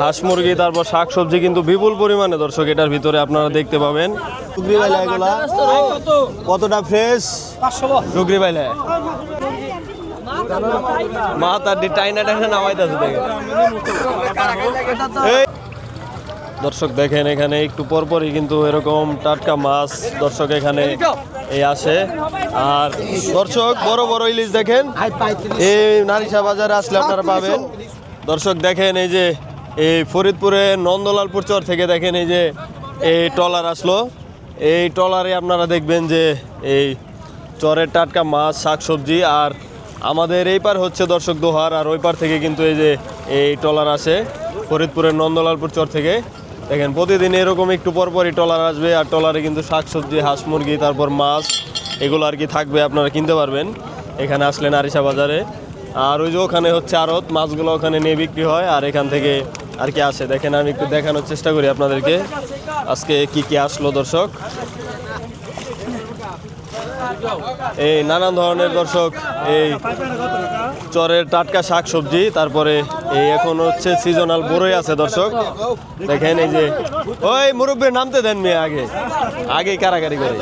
হাঁস মুরগি তারপর শাক সবজি কিন্তু বিপুল পরিমাণে দর্শক এটার ভিতরে আপনারা দেখতে পাবেন। ডুগরি বাইলা এগুলা। কতটা ফ্রেশ ডুগরি বাইলা। মা তার টাইনা টাইনা নামাইতেছে দেখে দর্শক দেখেন এখানে একটু পরপরই কিন্তু এরকম টাটকা মাছ দর্শক এখানে এই আসে। আর দর্শক বড় বড় ইলিশ দেখেন। এই নারিশা বাজারে আসলে আপনারা পাবেন। দর্শক দেখেন এই যে এই ফরিদপুরে নন্দলালপুর চর থেকে দেখেন এই যে এই ট্রলার আসলো। এই ট্রলারে আপনারা দেখবেন যে এই চরের টাটকা মাছ, শাকসবজি আর আমাদের এই পার হচ্ছে দর্শক দোহার আর ওই পার থেকে কিন্তু এই যে এই ট্রলার আসে ফরিদপুরের নন্দলালপুর চর থেকে। দেখেন প্রতিদিন এরকম একটু পরপরই ট্রলার আসবে আর ট্রলারে কিন্তু শাকসবজি, হাঁস মুরগি, তারপর মাছ এগুলো আর কি থাকবে আপনারা কিনতে পারবেন। এখানে আসলেন আরিশা বাজারে। আর ওই যে ওখানে হচ্ছে আড়ত, মাছগুলো ওখানে নিয়ে বিক্রি হয়, আর এখান থেকে আর কি আসে দেখেন, আমি একটু দেখানোর চেষ্টা করি আপনাদেরকে। আজকে কি কি আসলো, দর্শক? এই নানান ধরনের, দর্শক, এই চরের টাটকা শাক সবজি তারপরে এই এখন হচ্ছে সিজনাল বড়ই আছে, দর্শক। দেখেন, এই যে, ওই মুরব্বী নামতে দেন মেয়ে আগে। আগে কারাগারি করে।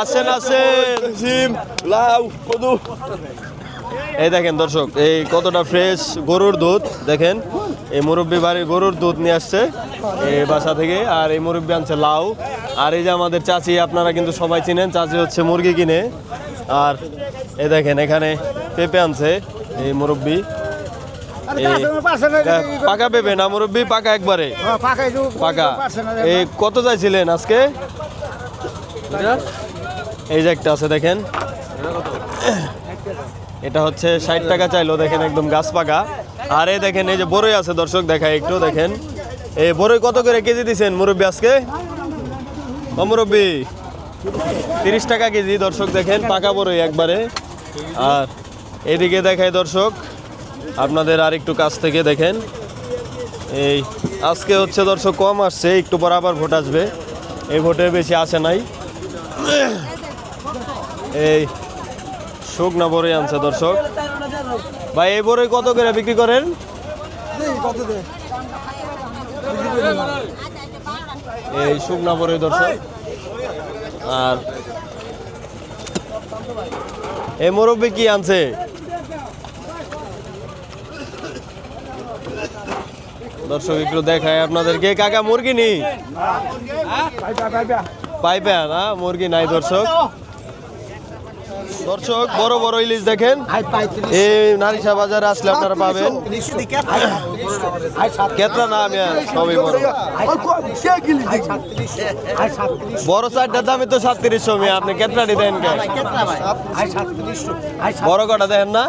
আসেন আসেন। সিম, লাউ কদু এই দেখেন দর্শক এই কতটা ফ্রেশ গরুর দুধ দেখেন এই মুরব্বী বাড়ির গরুর দুধ নিয়ে আসছে এই বাসা থেকে আর এই মুরব্বী আনছে লাউ। আর এই যে আমাদের চাচি আপনারা কিন্তু সবাই চিনেন চাচি হচ্ছে মুরগি কিনে। আর এই দেখেন এখানে পেঁপে আনছে এই মুরব্বী। পাকা পেঁপে না মুরব্বী পাকা একবারে। পাকা এই কত চাইছিলেন আজকে? এই যে একটা আছে দেখেন। এটা হচ্ছে ষাট টাকা চাইলো, দেখেন একদম গাছ পাকা আর এই দেখেন, এই যে বড়ই আছে, দর্শক দেখায় একটু, দেখেন। এই বড়ই কত করে কেজি দিচ্ছেন মুরব্বী আজকে? ও মুরব্বী, তিরিশ টাকা কেজি, দর্শক দেখেন, পাকা বড়ই একবারে। আর এদিকে দেখায় দর্শক, আপনাদের আর একটু কাছ থেকে দেখেন। এই আজকে হচ্ছে দর্শক কম আসছে, একটু পর আবার ভোট আসবে। এই ভোটে বেশি আসে নাই। এই শুকনা বড়ই আনছে, দর্শক। ভাই, এই বড়ই কত করে বিক্রি করেন? এই শুকনা বড়ই, দর্শক। আর এই মুরব্বী কি আনছে? দর্শক, একটু দেখায় আপনাদেরকে। কাকা, মুরগি নি পাইপে, না? মুরগি নাই, দর্শক। দর্শক বড় বড় ইলিশ দেখেন। এই নারিশা বাজারে আসলে আপনারা পাবেন। কেতরা না আমি সবই বড়। বড় চারটার দামই তো সাতত্রিশশো মেয়ে। আপনি কেতরাটি দেন কে? বড় কটা দেখেন না।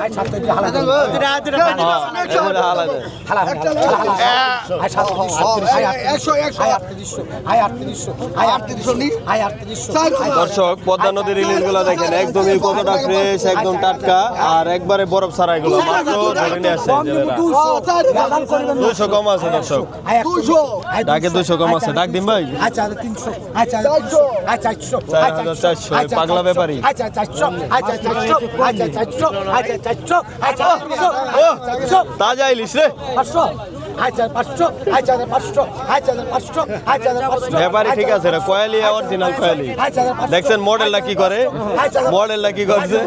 দর্শক পদ্মা নদীর ইলিশগুলা দেখেন একদমই কতটা ফ্রেশ একদম টাটকা আর একবারে বরফ ছাড়া এগুলো মাত্র ধরে নিয়ে আসছে দুইশো কম আছে দর্শক ডাকে দুইশো কম আছে ডাক দিন ভাই আচ্ছা আচ্ছা আচ্ছা পাগলা ব্যাপারী। আচ্ছা চারশো আচ্ছা আচ্ছা আচ্ছা আচ্ছা পাঁচশো পাঁচশো আচ্ছা আচ্ছা পাঁচশো আচ্ছা আচ্ছা পাঁচশো ঠিক আছে কয়ালি অরিজিনাল কয়ালি দেখছেন মডেলটা কি করে মডেলটা কি করছে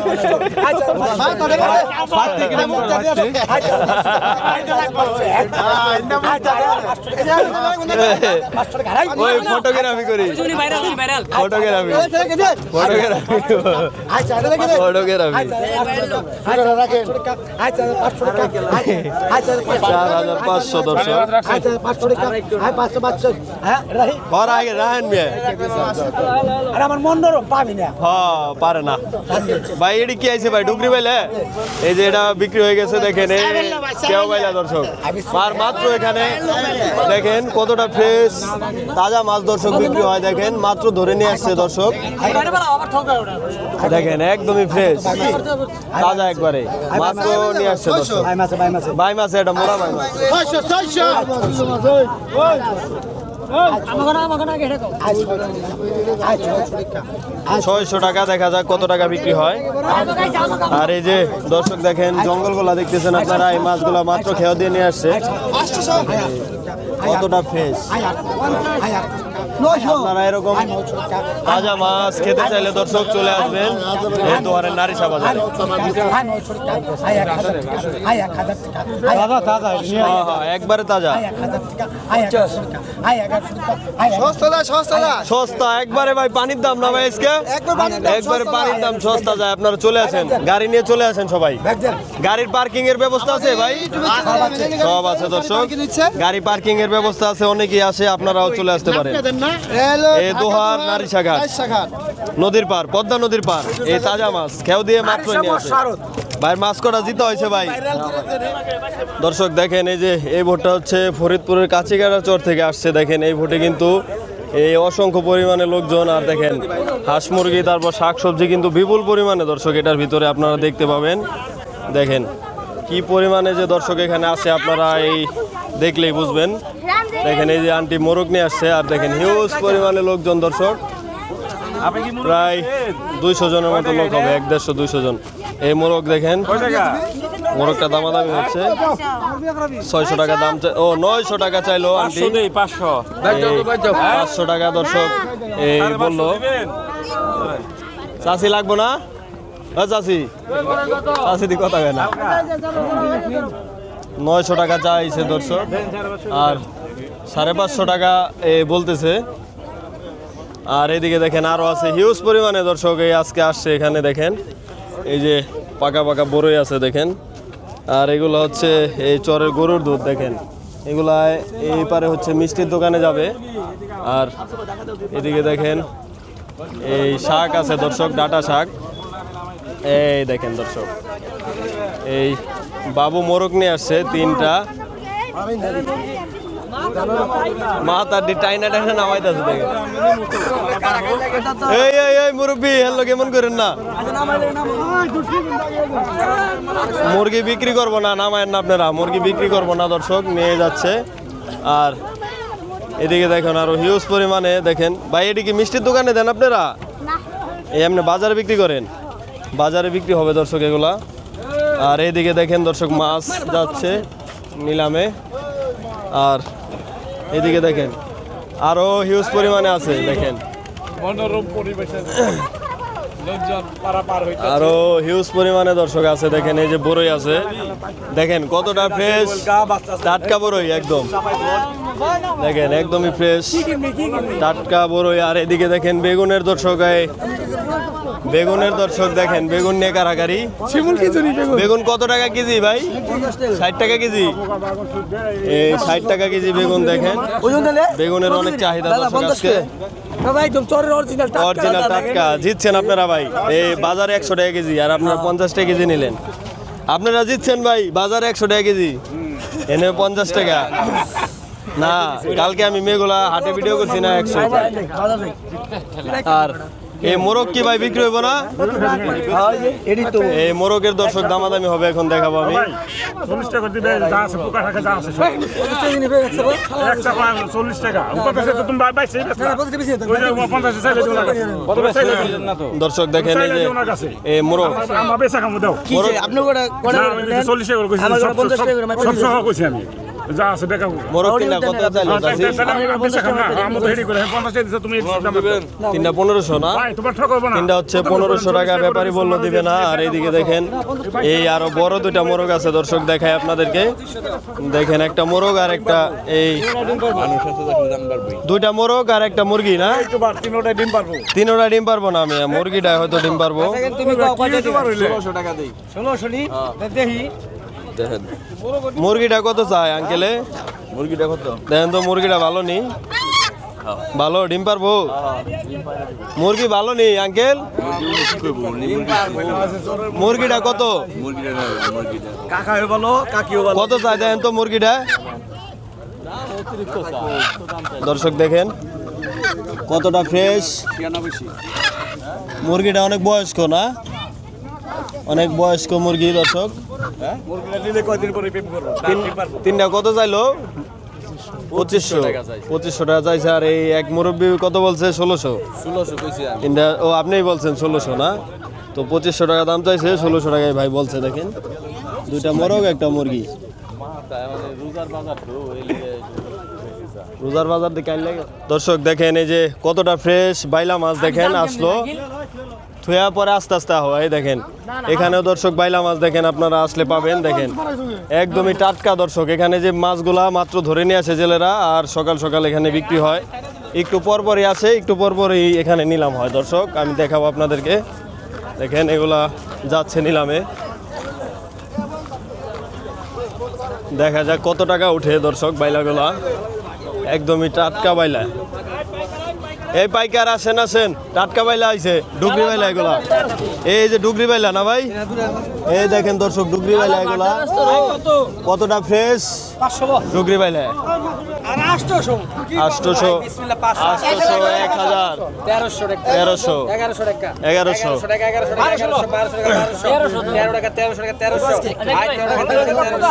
ওই ফটোগ্রাফি করি ফটোগ্রাফি ফটোগ্রাফি ফটোগ্রাফি চার হাজার পাঁচশো দর্শক। পর আগে রাহেন মিয়া। আমার মন নরম পাবি না। হ পারে না। ভাই এটি কি ভাই? ডুগরি বাইলে? এই যে এটা বিক্রি হয়ে গেছে দেখেন। কেউ বাইলা দর্শক। আর মাত্র এখানে দেখেন কতটা ফ্রেশ তাজা মাছ দর্শক বিক্রি হয় দেখেন। মাত্র ধরে নিয়ে আসছে দর্শক। দেখেন একদমই ফ্রেশ তাজা একবারে। মাত্র নিয়ে আসছে দর্শক। ভাই মাছ এটা মোড়া ভাই মাছ। ছয়শো টাকা ছয়শো টাকা দেখা যাক কত টাকা বিক্রি হয়। আর এই যে দর্শক দেখেন জঙ্গলগুলা দেখতেছেন আপনারা এই মাছগুলা মাত্র খেয়া দিয়ে নিয়ে আসছে। কতটা ফ্রেশ আপনারা এরকম তাজা মাছ খেতে চাইলে দর্শক চলে আসবেন। এই দোয়ারের নারিশা বাজারে হ্যাঁ হ্যাঁ একবারে তাজা সস্তা একবারে ভাই পানির দাম না ভাই আজকে? একবারে পানির দাম সস্তা যায় আপনারা চলে আসেন। গাড়ি নিয়ে চলে আসেন সবাই। গাড়ির পার্কিং এর ব্যবস্থা আছে ভাই? সব আছে দর্শক। গাড়ি পার্কিং এর ব্যবস্থা আছে অনেকেই আসে আপনারাও চলে আসতে পারেন। দোহার নদীর পার পদ্মা নদীর পার। এই তাজা মাছ খেও দিয়ে মাত্র নিয়ে আসে ভাই মাছ কটা জিতে হয়েছে ভাই? দর্শক দেখেন এই যে এই ভোটটা হচ্ছে ফরিদপুরের কাছিগাড়া চর থেকে আসছে। দেখেন এই ভোটে কিন্তু এই অসংখ্য পরিমাণে লোকজন আর দেখেন হাঁস মুরগি তারপর শাকসবজি কিন্তু বিপুল পরিমাণে দর্শক এটার ভিতরে আপনারা দেখতে পাবেন। দেখেন কি পরিমাণে যে দর্শক এখানে আসে আপনারা এই দেখলেই বুঝবেন। দেখেন এই যে আন্টি মোরগ নিয়ে আসছে আর দেখেন হিউজ পরিমাণে লোকজন দর্শক। প্রায় দুইশো জনের মতো লোক হবে এক দেড়শো দুইশো জন। এই মোরগ দেখেন মোরগটা দামাদামি হচ্ছে। ছয়শো টাকা দাম ও নয়শো টাকা চাইলো আন্টি। পাঁচশো পাঁচশো। টাকা দর্শক এই বলল। চাষি লাগবো না? ও চাষি? চাষি দি কথা কয় না। নয়শো টাকা চাইছে দর্শক। আর সাড়ে পাঁচশো টাকা বলতেছে। আর এদিকে দেখেন আরও আছে হিউজ পরিমাণে দর্শক এই আজকে আসছে এখানে দেখেন। এই যে পাকা পাকা বড়ই আছে দেখেন। আর এগুলো হচ্ছে এই চরের গরুর দুধ দেখেন। এগুলায় এই পারে হচ্ছে মিষ্টির দোকানে যাবে। আর এদিকে দেখেন, এই শাক আছে দর্শক, ডাটা শাক। এই দেখেন দর্শক, এই বাবু মোরগ নিয়ে আসছে তিনটা। দি টাইনা টাইনা নামাইতেছে দেখেন এই এই এই মুরব্বি হ্যালো কেমন করেন না। মুরগি বিক্রি করব না নামায়েন না আপনারা। মুরগি বিক্রি করব না দর্শক নিয়ে যাচ্ছে। আর এদিকে দেখেন আরও হিউজ পরিমাণে দেখেন। ভাই এদিকে মিষ্টির দোকানে দেন আপনারা? এই এমনি বাজারে বিক্রি করেন? বাজারে বিক্রি হবে দর্শক এগুলা। আর এইদিকে দেখেন দর্শক মাছ যাচ্ছে নিলামে। আর এদিকে দেখেন আরও হিউজ পরিমাণে আছে দেখেন। মনোরম হইতে আরও হিউজ পরিমাণে দর্শক আছে দেখেন এই যে বড়ই আছে। দেখেন কতটা ফ্রেশ টাটকা বড়ই একদম। দেখেন একদমই ফ্রেশ টাটকা বড়ই আর এদিকে দেখেন বেগুনের দর্শক বেগুনের দর্শক দেখেন বেগুন নিয়ে কারাকারি। বেগুন। কত টাকা কেজি ভাই? ষাট টাকা কেজি। এই ষাট টাকা কেজি বেগুন দেখেন। বেগুনের অনেক চাহিদা দর্শক আজকে। অরিজিনাল টাটকা জিতছেন আপনারা ভাই। এই বাজারে একশো টাকা কেজি আর আপনারা পঞ্চাশ টাকা কেজি নিলেন। আপনারা জিতছেন ভাই বাজারে একশো টাকা কেজি। এনে পঞ্চাশ টাকা। না কালকে আমি মেয়েগুলা হাটে ভিডিও করছি না একশো। আর এই মোরগ কি ভাই বিক্রি হইব না? এই মোরগের দর্শক দামাদামি হবে এখন দেখাবো আমি। দর্শক দেখেন এই যে এই মোরগ। মোরগ টাকা। যা আছে বেকা মোরগ কিনা কত চাইলো? চাষি বেচা কাম না তো হেডি করে টাকা তুমি তিনটা পনেরোশো না? ভাই তোমার ঠকাবো না। তিনটা হচ্ছে পনেরোশো টাকা ব্যাপারী বলল দিবে না। আর এইদিকে দেখেন এই আরও বড় দুইটা মোরগ আছে দর্শক দেখায় আপনাদেরকে। দেখেন একটা মোরগ আর একটা এই দুইটা মোরগ আর একটা মুরগি না? তিনোটাই ডিম পারব। তিনোটা ডিম পারব না আমি মুরগিটা হয়তো ডিম পারব। দেখেন। মুরগিটা কত চাই আঙ্কেলে মুরগিটা কত? দেখেন তো মুরগিটা ভালো নি? ভালো ডিম পারব? মুরগি ভালো নি আঙ্কেল মুরগিটা কত? কত চাই দেখেন তো মুরগিটা? দর্শক দেখেন কতটা ফ্রেশ মুরগিটা অনেক বয়স্ক না? অনেক বয়স্ক মুরগি দর্শক। তিনটা কত চাইলো? পঁচিশশো। পঁচিশশো টাকা চাইছে। আর এই এক মুরব্বী কত বলছে? ষোলোশো। তিনটা ও আপনিই বলছেন ষোলোশো না? তো পঁচিশশো টাকা দাম চাইছে ষোলোশো টাকায় ভাই বলছে দেখেন। দুইটা মোরগ একটা মুরগি। রোজার বাজার দিকে দর্শক দেখেন এই যে কতটা ফ্রেশ বাইলা মাছ দেখেন আসলো। থুয়া পরে আস্তে আস্তে হয় দেখেন। এখানেও দর্শক বাইলা মাছ দেখেন আপনারা আসলে পাবেন দেখেন। একদমই টাটকা দর্শক। এখানে যে মাছগুলা মাত্র ধরে নিয়ে আসে জেলেরা আর সকাল সকাল এখানে বিক্রি হয়। একটু পরপরই আসে একটু পরপরই এখানে নিলাম হয় দর্শক। আমি দেখাবো আপনাদেরকে। দেখেন এগুলা যাচ্ছে নিলামে। দেখা যাক কত টাকা উঠে দর্শক বাইলাগুলা। একদমই টাটকা বাইলা। এই পাইকার আসেন আছেন টাটকা বাইলা আইছে ডুগরি বাইলা এগুলা। এই যে ডুগরি বাইলা না ভাই? এই দেখেন দর্শক ডুগরি বাইলা এগুলা। কতটা ফ্রেশ ডুগরি বাইলা। আষ্টশো আষ্টশো এক হাজার তেরোশো টাকা তেরোশো এগারোশো টাকা এগারোশো টাকা এগারোশো টাকা এগারোশো বারোশো টাকা বারোশো তেরো টাকা তেরোশো টাকা তেরোশো আয় তেরো টাকা তেরো টাকা তেরোশো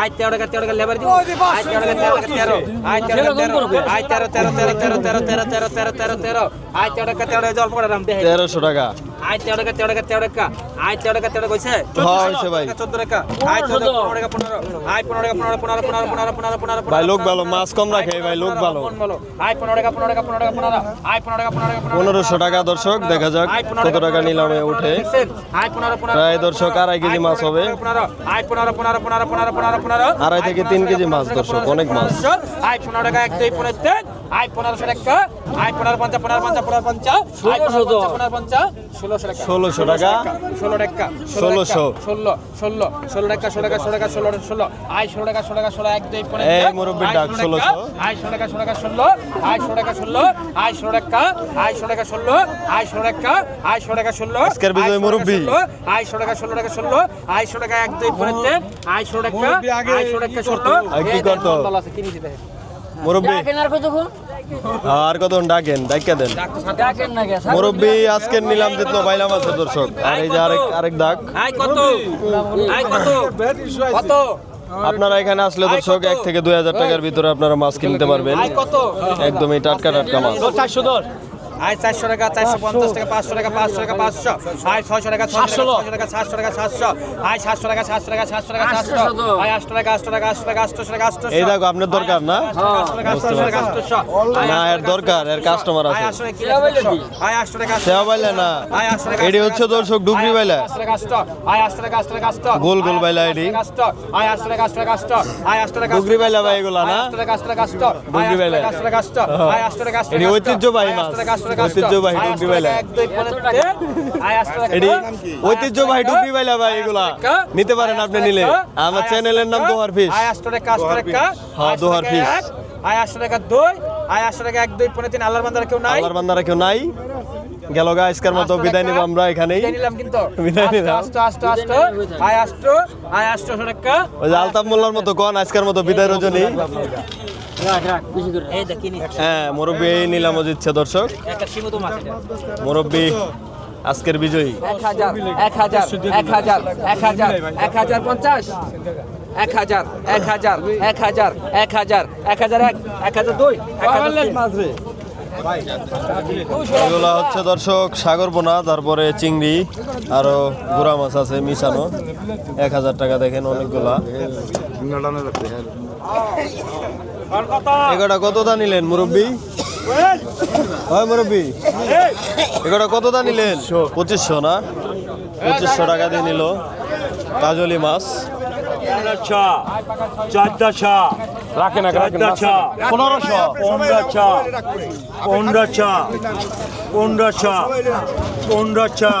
আয় তেরো টাকা তেরো টাকা লেবার দিব আয় তেরো টাকা তেরো টাকা তেরো আয় তেরো তেরো আয় তেরো তেরো তেরো তেরো তেরো তেরো তেরো তেরো তেরো তেরো আয় তেরো টাকা তেরো জল পড়ে রাম দেখে তেরোশো টাকা আয় তেরো টাকা তেরো টাকা তেরো টাকা আয় তেরো টাকা তেরো টাকা হয়েছে হ্যাঁ, হয়েছে ভাই। চোদ্দ টাকা আয় চোদ্দ পনেরো টাকা পনেরো আয় পনেরো টাকা পনেরো পনেরো পনেরো পনেরো পনেরো পনেরো ভাই লোক ভালো মাছ কম রাখে ভাই লোক ভালো আয় পনেরো টাকা পনেরো টাকা পনেরো টাকা পনেরো আয় পনেরো টাকা পনেরো টাকা পনেরোশো টাকা দর্শক দেখা যাক কত টাকা নিলামে উঠে আয় পনেরো পনেরো প্রায় দর্শক আড়াই কেজি মাছ হবে আয় পনেরো পনেরো পনেরো পনেরো পনেরো পনেরো আড়াই থেকে তিন কেজি মাছ দর্শক অনেক মাছ আয় পনেরো টাকা এক দুই পনেরো আয় পনেরোশো টাকা আয় পনেরো পঞ্চাশ পনেরো পঞ্চাশ পনেরো পঞ্চাশ আয় পনেরো পঞ্চাশ পনেরো পঞ্চাশ ষোলোশো টাকা ষোলোশো টাকা ষোলো টাকা ষোলোশো। ষোলো ষোলো ষোলো টাকা ষোলো টাকা ষোলো টাকা ষোলো ষোলো আয় ষোলো টাকা ষোলো টাকা ষোলো এক দুই পনেরো এই। মুরব্বির আয় ডাক, ষোলো টাকা, 1600 আয় ষোলো টাকা ষোলো টাকা ষোলো আয় ষোলো টাকা ষোলো আয় ষোলো টাকা আয় ষোলো টাকা ষোলো আয় ষোলো টাকা আয় ষোলো টাকা ষোলো আজকের বিজয় আয় ষোলো টাকা ষোলো, আয় ষোলো টাকা ষোলো টাকা ষোলো আয় ষোলো টাকা এক দুই পনেরো আয় ষোলো টাকা আয় ষোলো টাকা ষোলো আর কি করতো? মুরব্বী। আর কত ডাকেন? ডাইকা দেন। মুরব্বী আজকের নিলাম জিতলো বাইলাম আছে দর্শক। আর এই যে আরেক আরেক ডাক কত? আপনারা এখানে আসলে দর্শক এক থেকে দুই হাজার টাকার ভিতরে আপনারা মাছ কিনতে পারবেন। একদমই টাটকা টাটকা মাছ। আয় চারশো টাকা চারশো পঞ্চাশ টাকা পাঁচশো টাকা পাঁচশো টাকা পাঁচশো আয় ছয়শো টাকা ছয়শো টাকা সাতশো টাকা সাতশো আয় সাতশো টাকা সাতশো টাকা সাতশো টাকা সাতশো আয় আটশো টাকা আটশো টাকা আটশো টাকা আটশো টাকা আটশো এই দেখো আপনার দরকার না আটশো না এর দরকার এর কাস্টমার আয় আছে আটশো টাকা আয় আটশো টাকা সেবা পাইলে না আয় আটশো টাকা এটি হচ্ছে দর্শক ডুবরি বাইলা আটশো টাকা আটশো আয় আটশো টাকা আটশো টাকা আটশো গোল গোল বাইলা এটি আটশো আয় আটশো টাকা আটশো টাকা আটশো আয় আটশো টাকা ডুগরি বাইলা ভাই এগুলা না আটশো টাকা আটশো টাকা আটশো ডুগরি বাইলা। আটশো টাকা আটশো আয় আটশো টাকা আটশো এটি ঐতিহ্যবাহী মাছ ঐতিহ্যবাহী বাইলা এটি ঐতিহ্যবাহী বাইলা ভাই এগুলা। নিতে পারেন আপনি নিলে। আমার চ্যানেলের নাম দোহার টাকা হ্যাঁ, দোহার আটশো টাকা fish। এক, আয় আটশো টাকা দুই। আয় আটশো টাকা এক দুই। পনেরো তিন আল্লাহর বান্দার কেউ নাই। আল্লাহর বান্দারা কেউ নাই। গেল গা আজকের মতো বিদায় নিব আমরা এখানেই। বিদায় নিলাম কিন্তু। বিদায় নিলাম। আষ্ট আষ্ট আষ্ট আয় আষ্ট আয় আটশো টাকা ওই আলতাফ মোল্লার মতো কন আজকের মতো বিদায় রজনী। হ্যাঁ মুরব্বী এই নিলামও জিতছে দর্শক। মুরব্বী আজকের বিজয়ী। এক হাজার এক হাজার এক হাজার এক হাজার এক হাজার পঞ্চাশ। এক হাজার এক হাজার এক হাজার এক হাজার এক হাজার এক এক হাজার দুই এক হাজার। এগুলো হচ্ছে দর্শক সাগর বোনা তারপরে চিংড়ি আরও গুড়া মাছ আছে মিশানো। এক হাজার টাকা দেখেন অনেকগুলা। এগারোটা কত দা নিলেন মুরব্বী? হয় মুরব্বী? এগারোটা কত দা নিলেন? পঁচিশশো না? পঁচিশশো টাকা দিয়ে নিল। কাজলি মাছ। চারটা রাখেন চা পনেরোশো পনেরো চা পনেরো চা পনেরো চা পনেরো চা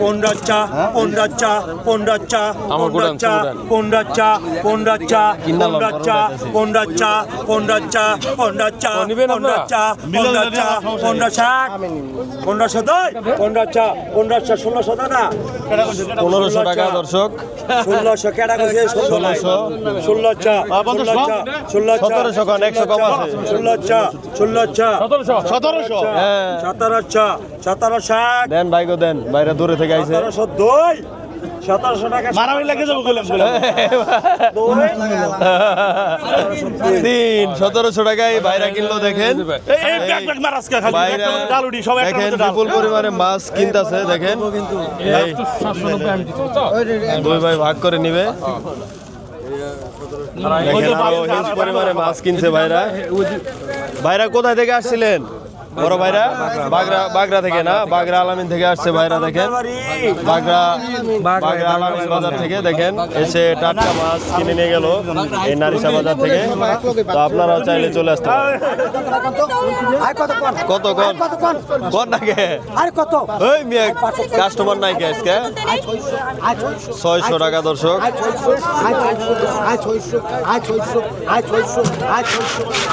পনেরো চা পনেরো চা পনেরো চা পনেরো চা পনেরো চা পনেরো চা পনেরো চা পনেরো চা পনেরো চা পনেরো চা পনেরো চা পনেরো চা পনেরো ষাট পনেরোশো দুই পনেরো চা পনেরোশো ষোলোশো দাদা পনেরোশো টাকা দর্শক ষোলোশো কেটা করছে ষোলোশো চা ষোলো চা ষোলো চা সতেরোশো কন একশো কম আছে। ষোলো চা ষোলো চা সতেরোশো। হ্যাঁ। সতেরো চা সতেরো ষাট। দেন ভাইগো দেন। বাইরে দূরে থেকে আইছে। সতেরোশো দুই। সতেরোশো টাকা মারামারি লাগে যাব গেলাম তিন সতেরোশো টাকায় বাইরা কিনলো দেখেন। বিপুল পরিমাণে মাছ কিনতেছে দেখেন। দুই ভাই ভাগ করে নিবে। মাছ ভাইরা। ভাইরা কোথায় থেকে আসছিলেন? বড় ভাইরা বাগরা বাগরা থেকে না বাগরা আলামিন থেকে আসছে ভাইরা দেখেন বাগরা বাগরা আলামিন বাজার থেকে দেখেন এসে টাটকা মাছ কিনে নিয়ে গেল এই নারিসা বাজার থেকে তো আপনারাও চাইলে চলে আসতে আর কত কন কোন নাকি আর কত ওই মিয়া কাস্টমার নাই কে আজকে ছয়শো টাকা দর্শক আয় ছয়শো আয় ছয়শো আয় ছয়শো আয় ছয়শো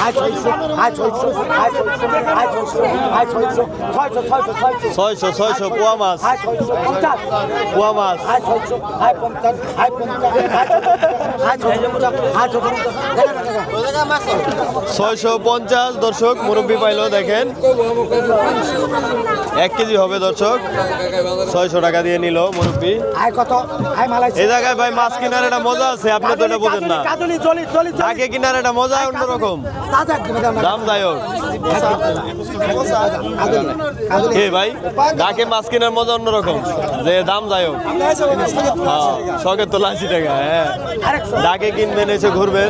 আয় ছয়শো আয় ছয়শো আয় ছয়শো ছয়শো ছয়শো মাছ ছয়শো পঞ্চাশ। দর্শক মুরব্বী পাইল দেখেন। এক কেজি হবে দর্শক। ছয়শো টাকা দিয়ে নিল মুরব্বী। এই জায়গায় ভাই মাছ কিনার একটা মজা আছে আপনি তো এটা বোঝেন না। আগে কিনার একটা মজা অন্যরকম। দাম দায়ক এ ভাই? ডাকে মাছ কেনার মজা অন্যরকম। যে দাম যাই হোক। হ্যাঁ, শখের তো লাশি টাকা হ্যাঁ। ডাকে কিনবেন এসে ঘুরবেন।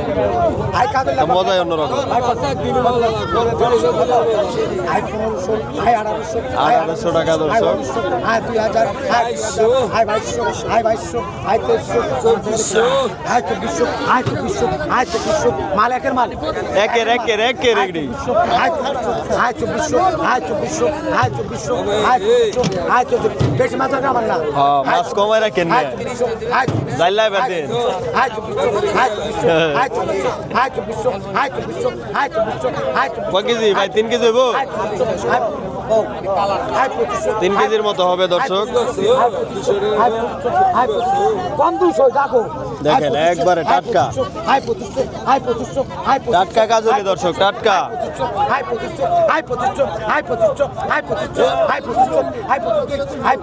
মজাই অন্যরকম। আড়াইশো টাকা দর্শক। মাল। একের মাল একের একের একের। না কেজি ভাই তিন কেজি তিন কেজির মতো হবে দর্শক দেখেন একবারে টাটকা টাটকা গাজরি দর্শক টাটকা পঁচিশশো পঁচিশশো পঁচিশশো পঁচিশশো পঁচিশশো পঁচিশশো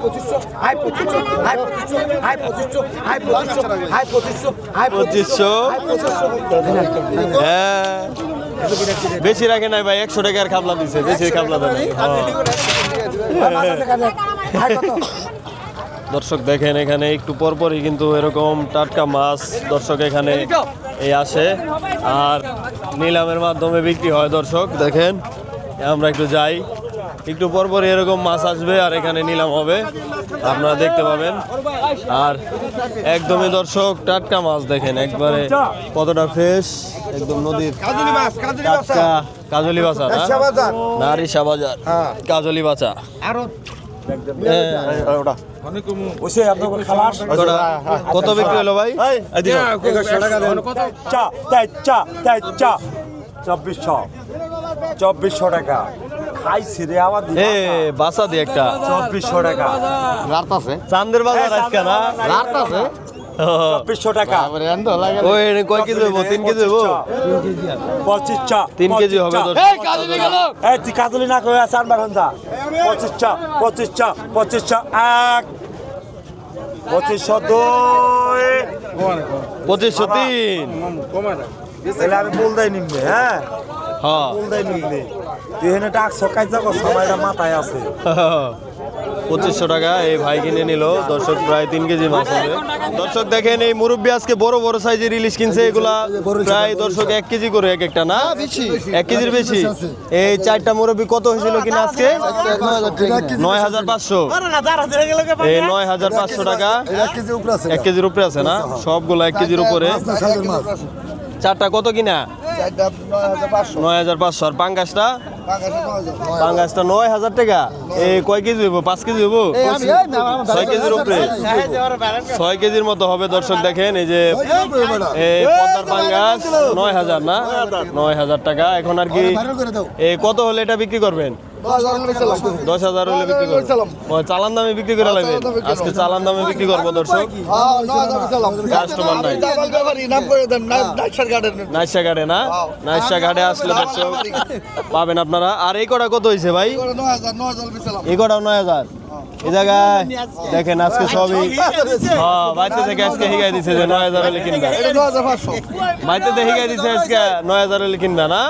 পঁচিশশো পঁচিশশো পঁচিশশো পঁচিশশো পঁচিশশো পঁচিশশো পঁচিশশো পঁচিশশো হ্যাঁ বেশি রাখে নাই ভাই একশো টাকার খাবলা দিছে বেশি খাবলা দেয় হ্যাঁ। দর্শক দেখেন এখানে একটু পরপরই কিন্তু এরকম টাটকা মাছ দর্শক এখানে এই আসে আর নিলামের মাধ্যমে বিক্রি হয় দর্শক। দেখেন আমরা একটু যাই। একটু পরপরই এরকম মাছ আসবে আর এখানে নিলাম হবে। আপনারা দেখতে পাবেন। আর একদমই দর্শক টাটকা মাছ দেখেন একবারে কতটা ফ্রেশ একদম নদীর টাটকা কাজলি বাসা না? নারিশা বাজার কাজলি বাচা কত বিক্রি হলো ভাই? চা তাই চা চব্বিশশো। চব্বিশশো টাকা। খাইছি রে আমার এ বাসা একটা। চব্বিশশো টাকা। চান্দের বাজার আজকে না? ও, চব্বিশশো টাকা। ওই এনে কয় কেজি হব তিন কেজি হব পঁচিশ চা তিন কেজি হবে। এই তুই কাজলি না কয়ে আছে আনবার হন্দা পঁচিশ চা পঁচিশ চা পঁচিশ চা এক। পঁচিশশো দুই। পঁচিশশো তিন। তাহলে আমি বল দেয় নিম্নে হ্যাঁ? হ্যাঁ। বল দেয় নিম্নে তুই এখানে ডাক সকাই যাব সময়টা মাথায় আছে। পঁচিশশো টাকা এই ভাই কিনে নিল। দর্শক প্রায় তিন কেজি মাছ হবে। দর্শক দেখেন, এই মুরব্বী আজকে বড় বড় সাইজের ইলিশ কিনছে। এগুলা প্রায় দর্শক এক কেজি করে এক একটা না? এক কেজির বেশি। এই চারটা মুরব্বী কত হয়েছিল কিনা আজকে? নয় হাজার পাঁচশো। এই নয় হাজার পাঁচশো টাকা। এক কেজির উপরে আছে না? সবগুলো এক কেজির উপরে। চারটা কত কিনা? নয় হাজার পাঁচশো। আর পাঙ্গাসটা? পাঙ্গাসটা নয় হাজার। টাকা। এই কয় কেজি হইব? পাঁচ কেজি হইব? ছয় কেজির উপরে। ছয় কেজির মতো হবে দর্শক দেখেন এই যে এই পদ্মার পাঙ্গাস নয় হাজার না? নয় হাজার। টাকা। এখন আর কি এই কত হলে এটা বিক্রি করবেন? দশ হাজার হলে বিক্রি করব চালান দামে বিক্রি করে লাগবে আজকে চালান দামে বিক্রি করব দর্শক কাস্টমার নাই নাইশা ঘাটে না নাইশা ঘাটে আসলে দর্শক পাবেন আপনারা আর এই কটা কত হয়েছে ভাই এই কটাও নয় হাজার এই জায়গায় দেখেন আজকে সবই হ্যাঁ বাড়িতে থেকে আজকে হিগাই দিছে যে নয় হাজার হলে কিনবে বাড়িতে থেকে হিগাই দিছে আজকে নয় হাজার হলে কিনবে না